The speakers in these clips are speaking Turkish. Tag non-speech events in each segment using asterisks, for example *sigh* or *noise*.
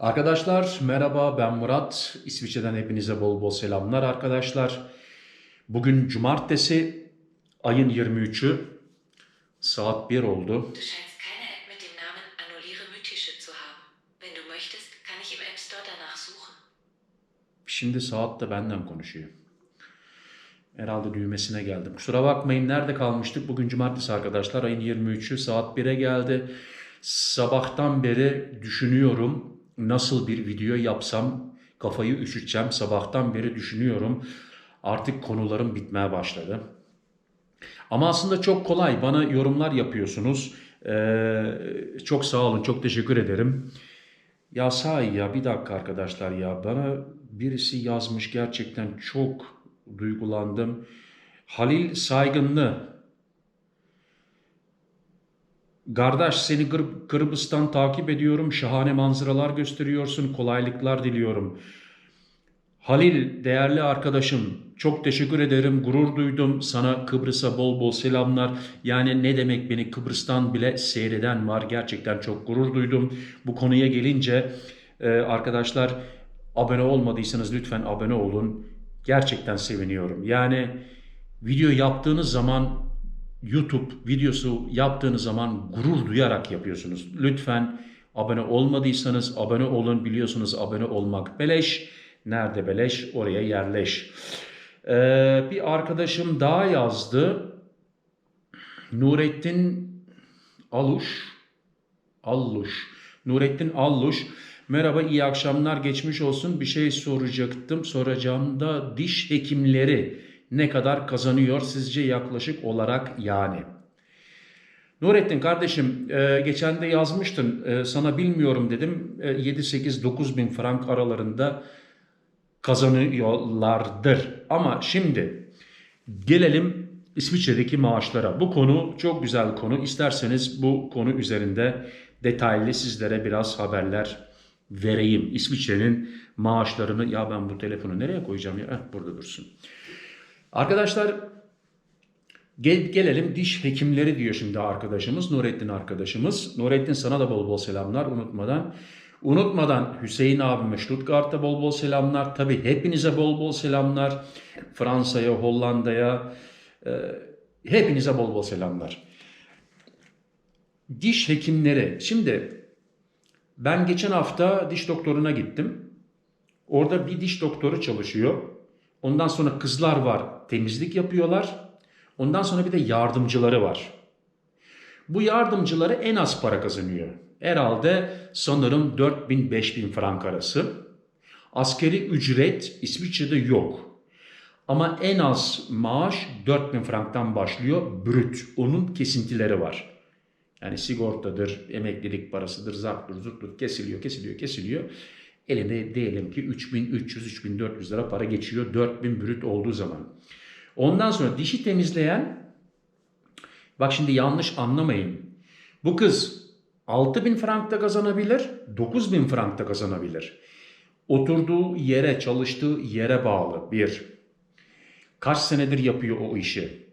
Arkadaşlar merhaba ben Murat. İsviçre'den hepinize bol bol selamlar arkadaşlar. Bugün cumartesi ayın 23'ü saat 1 oldu. Şimdi saat de benden konuşuyor. Herhalde düğmesine geldim. Kusura bakmayın nerede kalmıştık? Bugün cumartesi arkadaşlar ayın 23'ü saat 1'e geldi. Sabahtan beri düşünüyorum nasıl bir video yapsam kafayı üşüteceğim. Sabahtan beri düşünüyorum. Artık konularım bitmeye başladı. Ama aslında çok kolay. Bana yorumlar yapıyorsunuz. Ee, çok sağ olun. Çok teşekkür ederim. Ya sahi ya bir dakika arkadaşlar ya. Bana birisi yazmış gerçekten çok duygulandım. Halil Saygınlı. Kardeş seni Gır- Kırgızistan takip ediyorum. Şahane manzaralar gösteriyorsun. Kolaylıklar diliyorum. Halil değerli arkadaşım çok teşekkür ederim. Gurur duydum. Sana Kıbrıs'a bol bol selamlar. Yani ne demek beni Kıbrıs'tan bile seyreden var. Gerçekten çok gurur duydum. Bu konuya gelince e, arkadaşlar abone olmadıysanız lütfen abone olun. Gerçekten seviniyorum. Yani video yaptığınız zaman YouTube videosu yaptığınız zaman gurur duyarak yapıyorsunuz. Lütfen abone olmadıysanız abone olun. Biliyorsunuz abone olmak beleş. Nerede beleş oraya yerleş. Ee, bir arkadaşım daha yazdı. Nurettin Aluş. Alluş. Nurettin Alluş. Merhaba iyi akşamlar geçmiş olsun. Bir şey soracaktım. Soracağım da diş hekimleri ne kadar kazanıyor sizce yaklaşık olarak yani? Nurettin kardeşim e, geçen de yazmıştın e, sana bilmiyorum dedim e, 7-8-9 bin frank aralarında kazanıyorlardır. Ama şimdi gelelim İsviçre'deki maaşlara. Bu konu çok güzel konu. İsterseniz bu konu üzerinde detaylı sizlere biraz haberler vereyim. İsviçre'nin maaşlarını ya ben bu telefonu nereye koyacağım ya Heh, burada dursun. Arkadaşlar gel, gelelim diş hekimleri diyor şimdi arkadaşımız Nurettin arkadaşımız. Nurettin sana da bol bol selamlar unutmadan. Unutmadan Hüseyin abime Stuttgart'ta bol bol selamlar. Tabi hepinize bol bol selamlar. Fransa'ya, Hollanda'ya e, hepinize bol bol selamlar. Diş hekimleri. Şimdi ben geçen hafta diş doktoruna gittim. Orada bir diş doktoru çalışıyor. Ondan sonra kızlar var temizlik yapıyorlar. Ondan sonra bir de yardımcıları var. Bu yardımcıları en az para kazanıyor. Herhalde sanırım 4000-5000 frank arası. Askeri ücret İsviçre'de yok. Ama en az maaş 4000 franktan başlıyor brüt. Onun kesintileri var. Yani sigortadır, emeklilik parasıdır, zarttır, zurttur kesiliyor, kesiliyor, kesiliyor. Eline diyelim ki 3300-3400 lira para geçiyor 4000 brüt olduğu zaman. Ondan sonra dişi temizleyen, bak şimdi yanlış anlamayın. Bu kız 6000 frank da kazanabilir, 9000 frank da kazanabilir. Oturduğu yere, çalıştığı yere bağlı bir. Kaç senedir yapıyor o işi?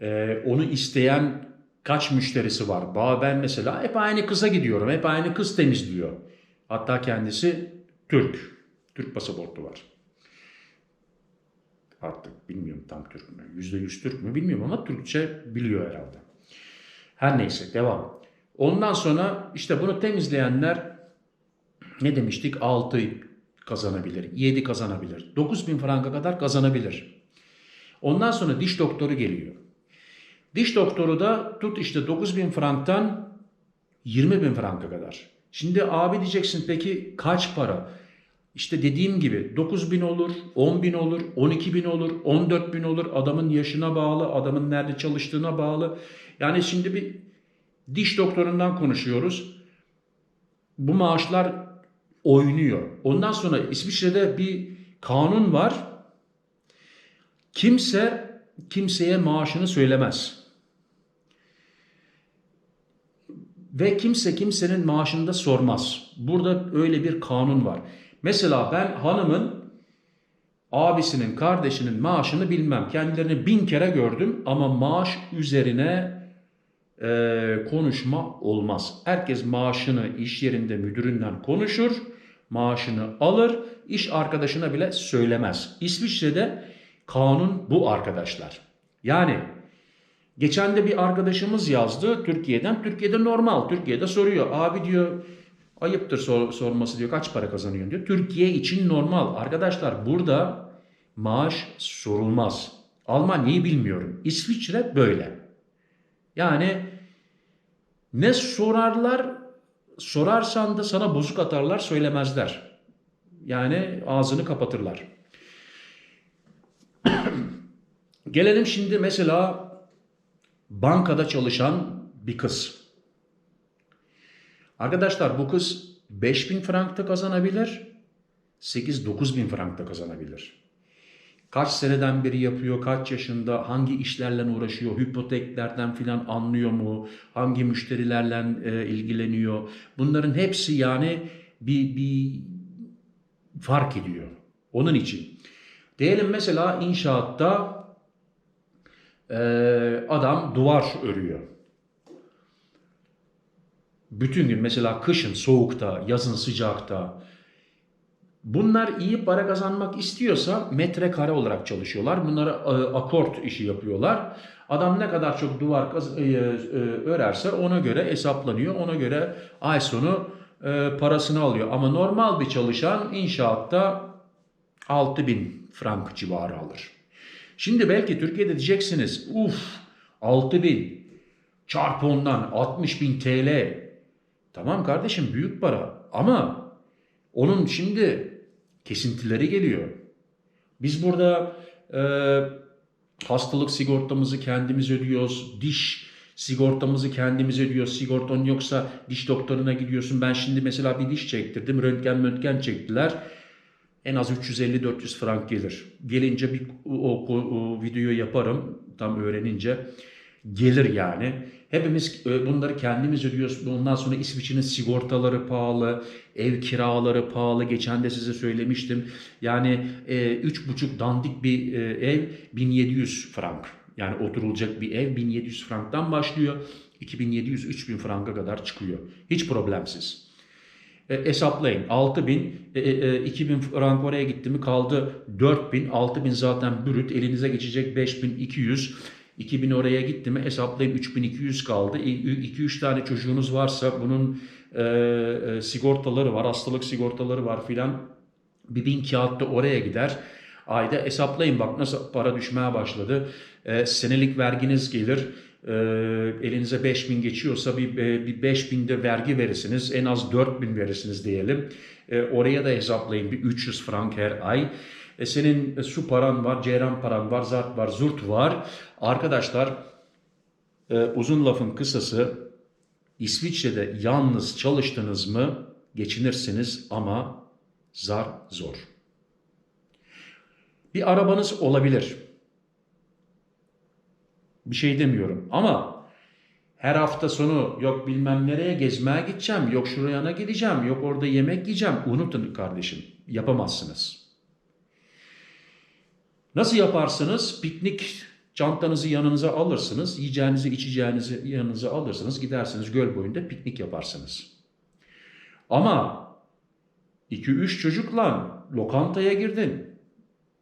Ee, onu isteyen kaç müşterisi var? Ba ben mesela hep aynı kıza gidiyorum. Hep aynı kız temizliyor. Hatta kendisi Türk. Türk pasaportu var. Artık bilmiyorum tam Türk mü. Yüzde yüz Türk mü bilmiyorum ama Türkçe biliyor herhalde. Her neyse devam. Ondan sonra işte bunu temizleyenler ne demiştik? 6 kazanabilir, 7 kazanabilir, 9 bin franka kadar kazanabilir. Ondan sonra diş doktoru geliyor. Diş doktoru da tut işte 9 bin franktan 20 bin franka kadar. Şimdi abi diyeceksin peki kaç para? İşte dediğim gibi 9 bin olur, 10 bin olur, 12 bin olur, 14 bin olur. Adamın yaşına bağlı, adamın nerede çalıştığına bağlı. Yani şimdi bir diş doktorundan konuşuyoruz. Bu maaşlar oynuyor. Ondan sonra İsviçre'de bir kanun var. Kimse kimseye maaşını söylemez. Ve kimse kimsenin maaşını da sormaz. Burada öyle bir kanun var. Mesela ben hanımın abisinin, kardeşinin maaşını bilmem. Kendilerini bin kere gördüm ama maaş üzerine e, konuşma olmaz. Herkes maaşını iş yerinde müdüründen konuşur, maaşını alır, iş arkadaşına bile söylemez. İsviçre'de kanun bu arkadaşlar. Yani geçen de bir arkadaşımız yazdı Türkiye'den. Türkiye'de normal. Türkiye'de soruyor. Abi diyor ayıptır sor- sorması diyor. Kaç para kazanıyorsun diyor. Türkiye için normal. Arkadaşlar burada maaş sorulmaz. Almanya'yı bilmiyorum. İsviçre böyle. Yani ne sorarlar, sorarsan da sana bozuk atarlar, söylemezler. Yani ağzını kapatırlar. *clears throat* Gelelim şimdi mesela bankada çalışan bir kız. Arkadaşlar bu kız 5000 frank da kazanabilir, 8-9 bin frank da kazanabilir. Kaç seneden beri yapıyor, kaç yaşında, hangi işlerle uğraşıyor, hipoteklerden filan anlıyor mu, hangi müşterilerle e, ilgileniyor. Bunların hepsi yani bir, bir fark ediyor. Onun için. Diyelim mesela inşaatta e, adam duvar örüyor. Bütün gün mesela kışın soğukta, yazın sıcakta, Bunlar iyi para kazanmak istiyorsa metrekare olarak çalışıyorlar. Bunlara e, akort işi yapıyorlar. Adam ne kadar çok duvar e, e, örerse ona göre hesaplanıyor. Ona göre ay sonu parasını alıyor. Ama normal bir çalışan inşaatta 6000 frank civarı alır. Şimdi belki Türkiye'de diyeceksiniz uf 6000 çarpı ondan 60.000 TL. Tamam kardeşim büyük para ama onun şimdi kesintileri geliyor. Biz burada e, hastalık sigortamızı kendimiz ödüyoruz. Diş sigortamızı kendimiz ödüyoruz. Sigortan yoksa diş doktoruna gidiyorsun. Ben şimdi mesela bir diş çektirdim. Röntgen röntgen çektiler. En az 350-400 frank gelir. Gelince bir o, o, o videoyu yaparım tam öğrenince. Gelir yani. Hepimiz e, bunları kendimiz ödüyoruz. Ondan sonra İsviçre'nin sigortaları pahalı, ev kiraları pahalı. Geçen de size söylemiştim. Yani e, üç buçuk dandik bir e, ev 1700 frank. Yani oturulacak bir ev 1700 franktan başlıyor. 2700-3000 franka kadar çıkıyor. Hiç problemsiz. E, hesaplayın. 6000, e, e, 2000 frank oraya gitti mi kaldı 4000, 6000 zaten brüt elinize geçecek 5200. 2000 oraya gitti mi hesaplayın 3200 kaldı. 2-3 tane çocuğunuz varsa bunun e, e, sigortaları var, hastalık sigortaları var filan. Bir bin kağıt da oraya gider. Ayda hesaplayın bak nasıl para düşmeye başladı. E, senelik verginiz gelir. E, elinize 5000 geçiyorsa bir, e, bir 5000 de vergi verirsiniz. En az 4000 verirsiniz diyelim. E, oraya da hesaplayın bir 300 frank her ay. E, senin su paran var, ceyran paran var, zart var, zurt var. Arkadaşlar e, uzun lafın kısası İsviçre'de yalnız çalıştınız mı geçinirsiniz ama zar zor. Bir arabanız olabilir. Bir şey demiyorum ama her hafta sonu yok bilmem nereye gezmeye gideceğim, yok şuraya gideceğim, yok orada yemek yiyeceğim. Unutun kardeşim, yapamazsınız. Nasıl yaparsınız? Piknik çantanızı yanınıza alırsınız, yiyeceğinizi içeceğinizi yanınıza alırsınız, gidersiniz göl boyunda piknik yaparsınız. Ama 2-3 çocukla lokantaya girdin,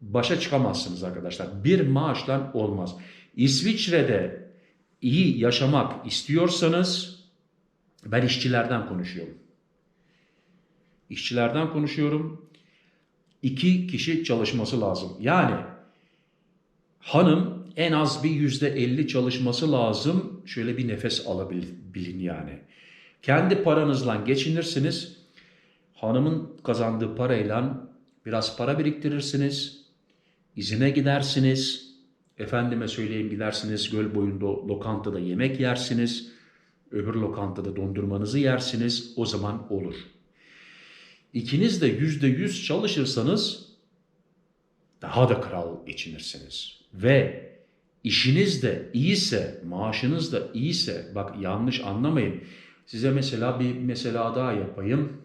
başa çıkamazsınız arkadaşlar. Bir maaşla olmaz. İsviçre'de iyi yaşamak istiyorsanız ben işçilerden konuşuyorum. İşçilerden konuşuyorum. İki kişi çalışması lazım. Yani hanım en az bir yüzde elli çalışması lazım. Şöyle bir nefes alabilin yani. Kendi paranızla geçinirsiniz. Hanımın kazandığı parayla biraz para biriktirirsiniz. İzine gidersiniz. Efendime söyleyeyim gidersiniz göl boyunda lokantada yemek yersiniz. Öbür lokantada dondurmanızı yersiniz. O zaman olur. İkiniz de yüzde yüz çalışırsanız daha da kral geçinirsiniz. Ve işiniz de iyiyse, maaşınız da iyiyse, bak yanlış anlamayın. Size mesela bir mesela daha yapayım.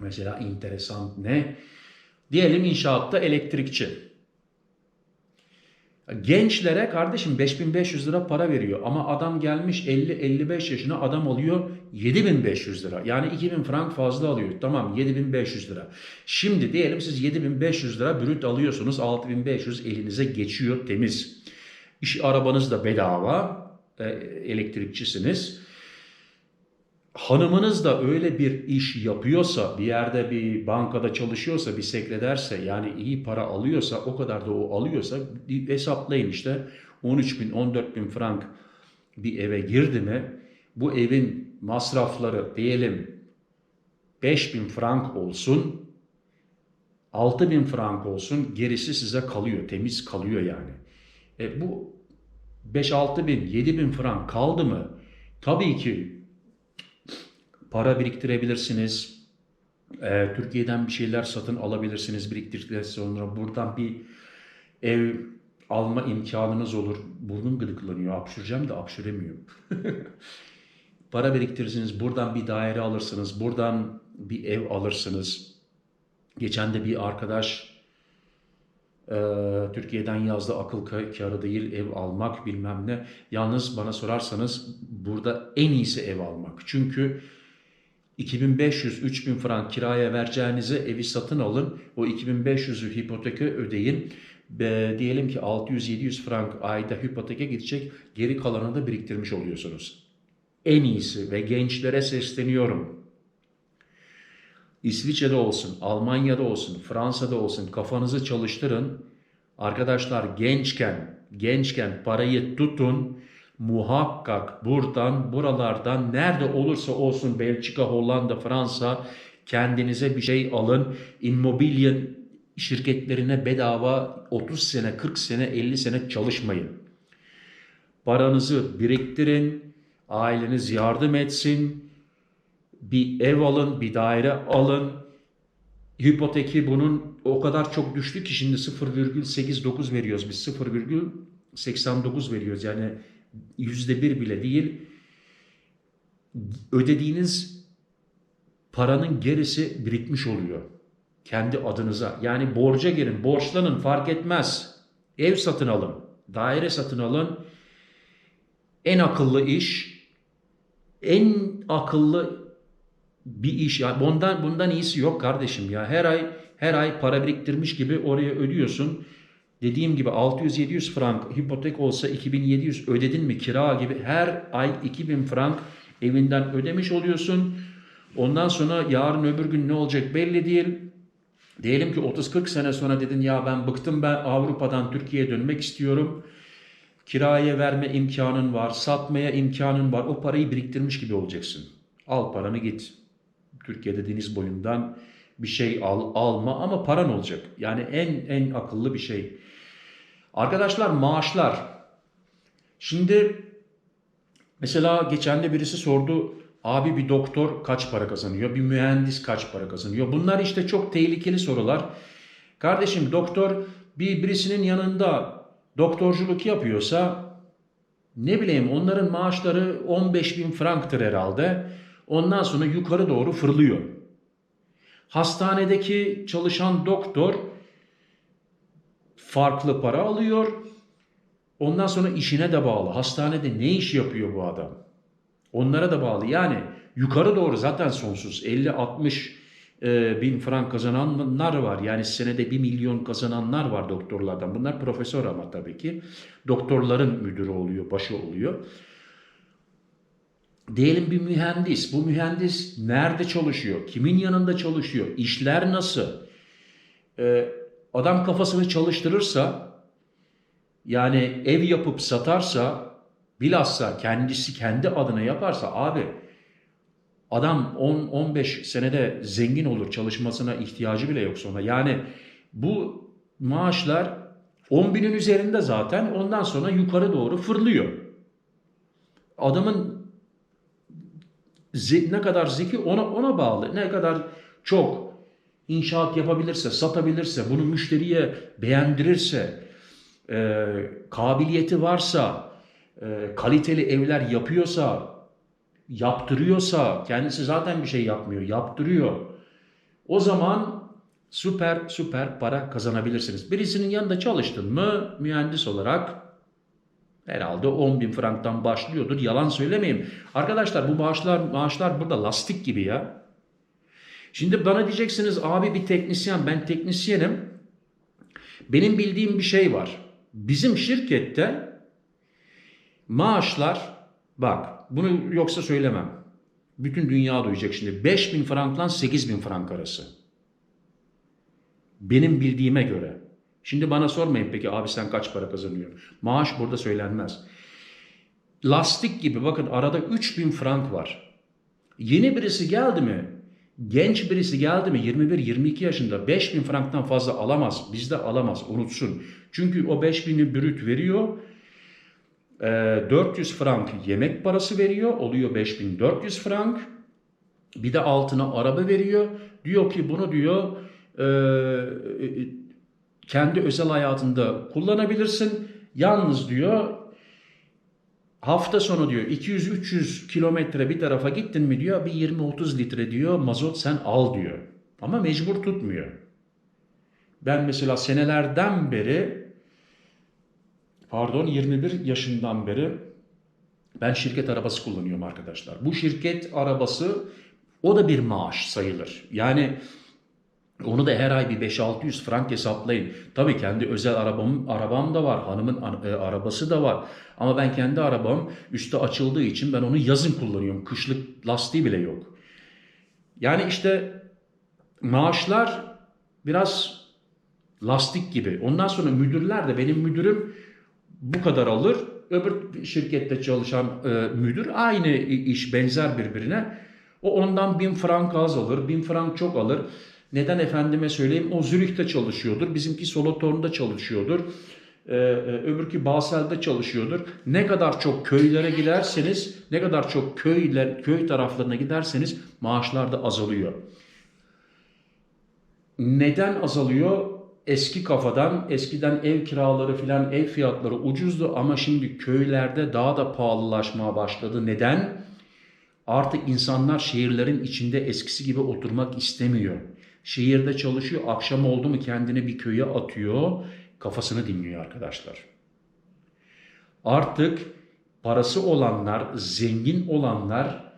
Mesela enteresan ne? Diyelim inşaatta elektrikçi. Gençlere kardeşim 5500 lira para veriyor ama adam gelmiş 50-55 yaşına adam alıyor 7500 lira. Yani 2000 frank fazla alıyor. Tamam 7500 lira. Şimdi diyelim siz 7500 lira brüt alıyorsunuz 6500 elinize geçiyor temiz. İş arabanız da bedava e, elektrikçisiniz. Hanımınız da öyle bir iş yapıyorsa, bir yerde bir bankada çalışıyorsa, bir sekreterse yani iyi para alıyorsa, o kadar da o alıyorsa hesaplayın işte 13 bin, 14 bin frank bir eve girdi mi bu evin masrafları diyelim 5 bin frank olsun, 6 bin frank olsun gerisi size kalıyor, temiz kalıyor yani. E bu 5-6 bin, 7 bin frank kaldı mı tabii ki biriktirebilirsiniz. Ee, Türkiye'den bir şeyler satın alabilirsiniz biriktirdikten sonra. Buradan bir ev alma imkanınız olur. Burnum gıdıklanıyor. Hapşıracağım da hapşıremiyorum. *laughs* para biriktirirsiniz. Buradan bir daire alırsınız. Buradan bir ev alırsınız. Geçen de bir arkadaş e, Türkiye'den yazdı akıl kârı değil ev almak bilmem ne. Yalnız bana sorarsanız burada en iyisi ev almak. Çünkü 2500-3000 frank kiraya vereceğinize evi satın alın. O 2500'ü hipoteke ödeyin. Be, diyelim ki 600-700 frank ayda hipoteke gidecek. Geri kalanını da biriktirmiş oluyorsunuz. En iyisi ve gençlere sesleniyorum. İsviçre'de olsun, Almanya'da olsun, Fransa'da olsun kafanızı çalıştırın. Arkadaşlar gençken, gençken parayı tutun. Muhakkak buradan, buralardan nerede olursa olsun Belçika, Hollanda, Fransa kendinize bir şey alın. Immobilya şirketlerine bedava 30 sene, 40 sene, 50 sene çalışmayın. Paranızı biriktirin, aileniz yardım etsin, bir ev alın, bir daire alın. Hipoteki bunun o kadar çok düştü ki şimdi 0,89 veriyoruz biz 0,89 veriyoruz yani yüzde bir bile değil. Ödediğiniz paranın gerisi birikmiş oluyor. Kendi adınıza. Yani borca girin, borçlanın fark etmez. Ev satın alın, daire satın alın. En akıllı iş, en akıllı bir iş ya bundan bundan iyisi yok kardeşim ya. Her ay her ay para biriktirmiş gibi oraya ödüyorsun. Dediğim gibi 600-700 frank hipotek olsa 2700 ödedin mi kira gibi her ay 2000 frank evinden ödemiş oluyorsun. Ondan sonra yarın öbür gün ne olacak belli değil. Diyelim ki 30-40 sene sonra dedin ya ben bıktım ben Avrupa'dan Türkiye'ye dönmek istiyorum. Kiraya verme imkanın var, satmaya imkanın var. O parayı biriktirmiş gibi olacaksın. Al paranı git. Türkiye'de deniz boyundan bir şey al, alma ama paran olacak. Yani en en akıllı bir şey. Arkadaşlar maaşlar. Şimdi mesela geçen de birisi sordu. Abi bir doktor kaç para kazanıyor? Bir mühendis kaç para kazanıyor? Bunlar işte çok tehlikeli sorular. Kardeşim doktor bir birisinin yanında doktorculuk yapıyorsa ne bileyim onların maaşları 15 bin franktır herhalde. Ondan sonra yukarı doğru fırlıyor. Hastanedeki çalışan doktor farklı para alıyor. Ondan sonra işine de bağlı. Hastanede ne iş yapıyor bu adam? Onlara da bağlı. Yani yukarı doğru zaten sonsuz. 50-60 e, bin frank kazananlar var. Yani senede 1 milyon kazananlar var doktorlardan. Bunlar profesör ama tabii ki. Doktorların müdürü oluyor, başı oluyor. Diyelim bir mühendis. Bu mühendis nerede çalışıyor? Kimin yanında çalışıyor? İşler nasıl? Ee, adam kafasını çalıştırırsa yani ev yapıp satarsa bilhassa kendisi kendi adına yaparsa abi adam 10-15 senede zengin olur. Çalışmasına ihtiyacı bile yok sonra. Yani bu maaşlar 10 binin üzerinde zaten ondan sonra yukarı doğru fırlıyor. Adamın ne kadar zeki ona ona bağlı. Ne kadar çok inşaat yapabilirse, satabilirse, bunu müşteriye beğendirirse, e, kabiliyeti varsa, e, kaliteli evler yapıyorsa, yaptırıyorsa, kendisi zaten bir şey yapmıyor, yaptırıyor. O zaman süper süper para kazanabilirsiniz. Birisinin yanında çalıştın mı mühendis olarak herhalde 10 bin franktan başlıyordur. Yalan söylemeyeyim. Arkadaşlar bu maaşlar, maaşlar burada lastik gibi ya. Şimdi bana diyeceksiniz abi bir teknisyen ben teknisyenim. Benim bildiğim bir şey var. Bizim şirkette maaşlar bak bunu yoksa söylemem. Bütün dünya duyacak şimdi. 5000 frankla 8000 frank arası. Benim bildiğime göre. Şimdi bana sormayın peki abi sen kaç para kazanıyorsun? Maaş burada söylenmez. Lastik gibi bakın arada 3000 frank var. Yeni birisi geldi mi? Genç birisi geldi mi 21-22 yaşında 5000 franktan fazla alamaz. Bizde alamaz unutsun. Çünkü o 5000'i brüt veriyor. Ee, 400 frank yemek parası veriyor. Oluyor 5400 frank. Bir de altına araba veriyor. Diyor ki bunu diyor e, e, kendi özel hayatında kullanabilirsin. Yalnız diyor hafta sonu diyor 200-300 kilometre bir tarafa gittin mi diyor bir 20-30 litre diyor mazot sen al diyor. Ama mecbur tutmuyor. Ben mesela senelerden beri pardon 21 yaşından beri ben şirket arabası kullanıyorum arkadaşlar. Bu şirket arabası o da bir maaş sayılır. Yani onu da her ay bir 5-600 frank hesaplayın. Tabii kendi özel arabam, arabam da var. Hanımın e, arabası da var. Ama ben kendi arabam üstü açıldığı için ben onu yazın kullanıyorum. Kışlık lastiği bile yok. Yani işte maaşlar biraz lastik gibi. Ondan sonra müdürler de benim müdürüm bu kadar alır. Öbür şirkette çalışan e, müdür aynı iş benzer birbirine. O ondan bin frank az alır, bin frank çok alır. Neden efendime söyleyeyim? O Zürih'te çalışıyordur. Bizimki Solothurn'da çalışıyordur. Ee, öbürkü Basel'de çalışıyordur. Ne kadar çok köylere giderseniz, ne kadar çok köyler, köy taraflarına giderseniz maaşlar da azalıyor. Neden azalıyor? Eski kafadan, eskiden ev kiraları filan ev fiyatları ucuzdu ama şimdi köylerde daha da pahalılaşmaya başladı. Neden? Artık insanlar şehirlerin içinde eskisi gibi oturmak istemiyor. Şehirde çalışıyor, akşam oldu mu kendini bir köye atıyor, kafasını dinliyor arkadaşlar. Artık parası olanlar, zengin olanlar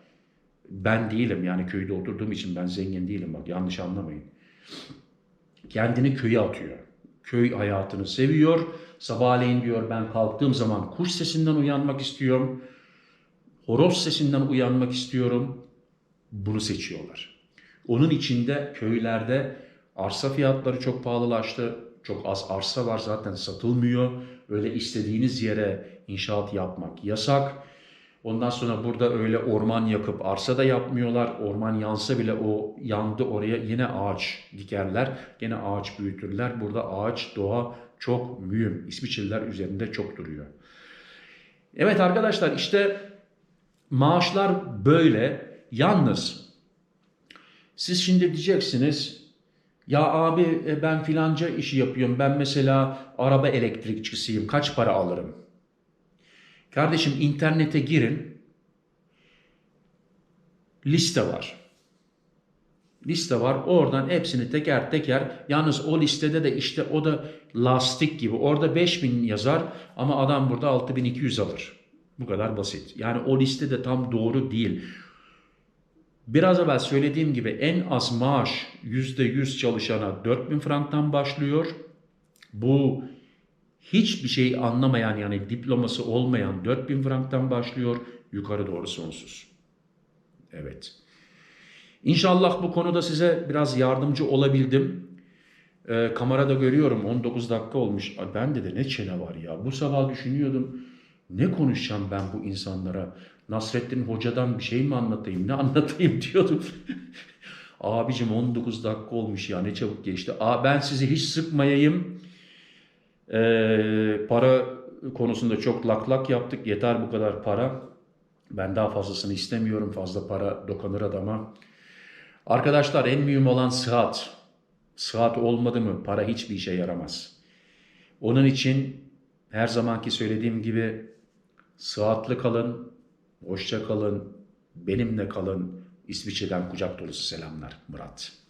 ben değilim yani köyde oturduğum için ben zengin değilim bak yanlış anlamayın. Kendini köye atıyor. Köy hayatını seviyor. Sabahleyin diyor ben kalktığım zaman kuş sesinden uyanmak istiyorum. Horoz sesinden uyanmak istiyorum. Bunu seçiyorlar. Onun içinde köylerde arsa fiyatları çok pahalılaştı. Çok az arsa var zaten satılmıyor. Öyle istediğiniz yere inşaat yapmak yasak. Ondan sonra burada öyle orman yakıp arsa da yapmıyorlar. Orman yansa bile o yandı oraya yine ağaç dikerler. Yine ağaç büyütürler. Burada ağaç doğa çok mühim. İsviçreliler üzerinde çok duruyor. Evet arkadaşlar işte maaşlar böyle. Yalnız siz şimdi diyeceksiniz ya abi e, ben filanca işi yapıyorum. Ben mesela araba elektrikçisiyim. Kaç para alırım? Kardeşim internete girin. Liste var. Liste var. Oradan hepsini teker teker. Yalnız o listede de işte o da lastik gibi. Orada 5000 yazar ama adam burada 6200 alır. Bu kadar basit. Yani o liste de tam doğru değil. Biraz evvel söylediğim gibi en az maaş %100 çalışana 4000 franktan başlıyor. Bu hiçbir şey anlamayan yani diploması olmayan 4000 franktan başlıyor. Yukarı doğru sonsuz. Evet. İnşallah bu konuda size biraz yardımcı olabildim. Ee, kamerada görüyorum 19 dakika olmuş. Ben de ne çene var ya. Bu sabah düşünüyordum. Ne konuşacağım ben bu insanlara? Nasrettin Hoca'dan bir şey mi anlatayım? Ne anlatayım *laughs* diyordum. Abicim 19 dakika olmuş ya ne çabuk geçti. Aa, ben sizi hiç sıkmayayım. Ee, para konusunda çok lak lak yaptık. Yeter bu kadar para. Ben daha fazlasını istemiyorum. Fazla para dokanır adama. Arkadaşlar en mühim olan sıhhat. Sıhhat olmadı mı para hiçbir işe yaramaz. Onun için her zamanki söylediğim gibi sıhhatli kalın, hoşça kalın, benimle kalın. İsviçre'den kucak dolusu selamlar Murat.